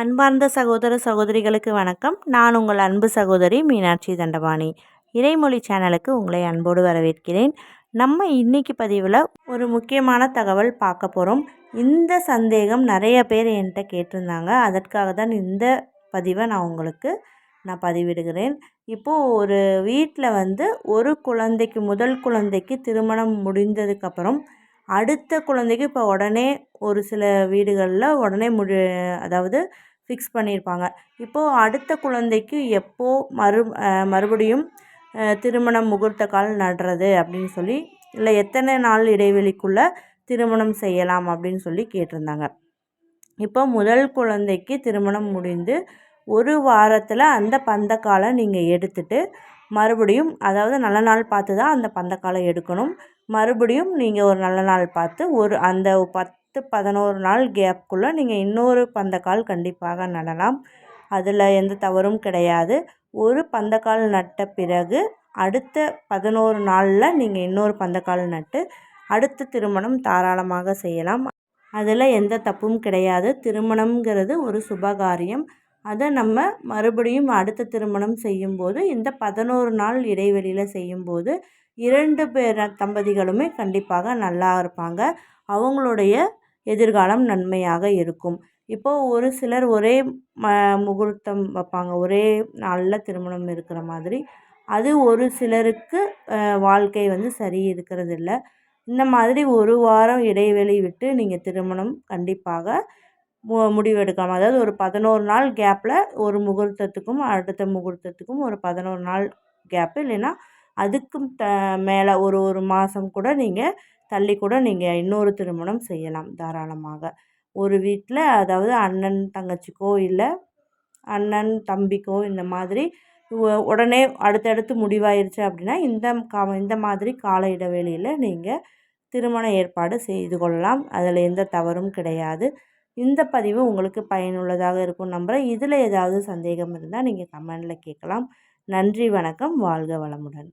அன்பார்ந்த சகோதர சகோதரிகளுக்கு வணக்கம். நான் உங்கள் அன்பு சகோதரி மீனாட்சி தண்டபாணி. இறைமொழி சேனலுக்கு உங்களை அன்போடு வரவேற்கிறேன். நம்ம இன்னைக்கு பதிவில் ஒரு முக்கியமான தகவல் பார்க்க போகிறோம் இந்த சந்தேகம் நிறைய பேர் என்கிட்ட கேட்டிருந்தாங்க. அதற்காக தான் இந்த பதிவை நான் உங்களுக்கு நான் பதிவிடுகிறேன். இப்போது ஒரு வீட்டில் வந்து ஒரு குழந்தைக்கு முதல் குழந்தைக்கு திருமணம் முடிந்ததுக்கப்புறம் அடுத்த குழந்தைக்கு இப்போ உடனே ஒரு சில வீடுகளில் உடனே முடி அதாவது ஃபிக்ஸ் பண்ணியிருப்பாங்க. இப்போது அடுத்த குழந்தைக்கு எப்போது மறு மறுபடியும் திருமணம் முகூர்த்த கால் நடுறது அப்படின்னு சொல்லி இல்லை எத்தனை நாள் இடைவெளிக்குள்ளே திருமணம் செய்யலாம் அப்படின்னு சொல்லி கேட்டிருந்தாங்க. இப்போ முதல் குழந்தைக்கு திருமணம் முடிந்து ஒரு வாரத்தில் அந்த பந்தக்காலை நீங்கள் எடுத்துட்டு மறுபடியும் அதாவது நல்ல நாள் பார்த்து தான் அந்த பந்தக்காலை எடுக்கணும். மறுபடியும் நீங்கள் ஒரு நல்ல நாள் பார்த்து ஒரு அந்த பத் பத்து பதினோரு நாள் கேப்புக்குள்ளே நீங்கள் இன்னொரு பந்தக்கால் கண்டிப்பாக நடலாம். அதில் எந்த தவறும் கிடையாது. ஒரு பந்தக்கால் நட்ட பிறகு அடுத்த பதினோரு நாளில் நீங்கள் இன்னொரு பந்தக்கால் நட்டு அடுத்த திருமணம் தாராளமாக செய்யலாம். அதில் எந்த தப்பும் கிடையாது. திருமணம்ங்கிறது ஒரு சுபகாரியம். அதை நம்ம மறுபடியும் அடுத்த திருமணம் செய்யும்போது இந்த பதினோரு நாள் இடைவெளியில் செய்யும்போது இரண்டு பேர் தம்பதிகளுமே கண்டிப்பாக நல்லா இருப்பாங்க. அவங்களுடைய எதிர்காலம் நன்மையாக இருக்கும். இப்போது ஒரு சிலர் ஒரே ம முகூர்த்தம் வைப்பாங்க. ஒரே நாளில் திருமணம் இருக்கிற மாதிரி. அது ஒரு சிலருக்கு வாழ்க்கை வந்து சரி இருக்கிறதில்ல. இந்த மாதிரி ஒரு வாரம் இடைவெளி விட்டு நீங்கள் திருமணம் கண்டிப்பாக மு முடிவெடுக்கலாம். அதாவது ஒரு பதினோரு நாள் கேப்பில் ஒரு முகூர்த்தத்துக்கும் அடுத்த முகூர்த்தத்துக்கும் ஒரு பதினோரு நாள் கேப்பு இல்லைன்னா அதுக்கும் த மேலே ஒரு ஒரு மாதம் கூட நீங்கள் தள்ளி கூட நீங்கள் இன்னொரு திருமணம் செய்யலாம் தாராளமாக. ஒரு வீட்டில் அதாவது அண்ணன் தங்கச்சிக்கோ இல்லை அண்ணன் தம்பிக்கோ இந்த மாதிரி உடனே அடுத்தடுத்து முடிவாயிருச்சு அப்படின்னா இந்த கா இந்த மாதிரி கால இடைவெளியில் நீங்கள் திருமண ஏற்பாடு செய்து கொள்ளலாம். அதில் எந்த தவறும் கிடையாது. இந்த பதிவு உங்களுக்கு பயனுள்ளதாக இருக்கும் நம்புகிறேன் இதில் ஏதாவது சந்தேகம் இருந்தால் நீங்கள் கமெண்டில் கேட்கலாம். நன்றி வணக்கம். வாழ்க வளமுடன்.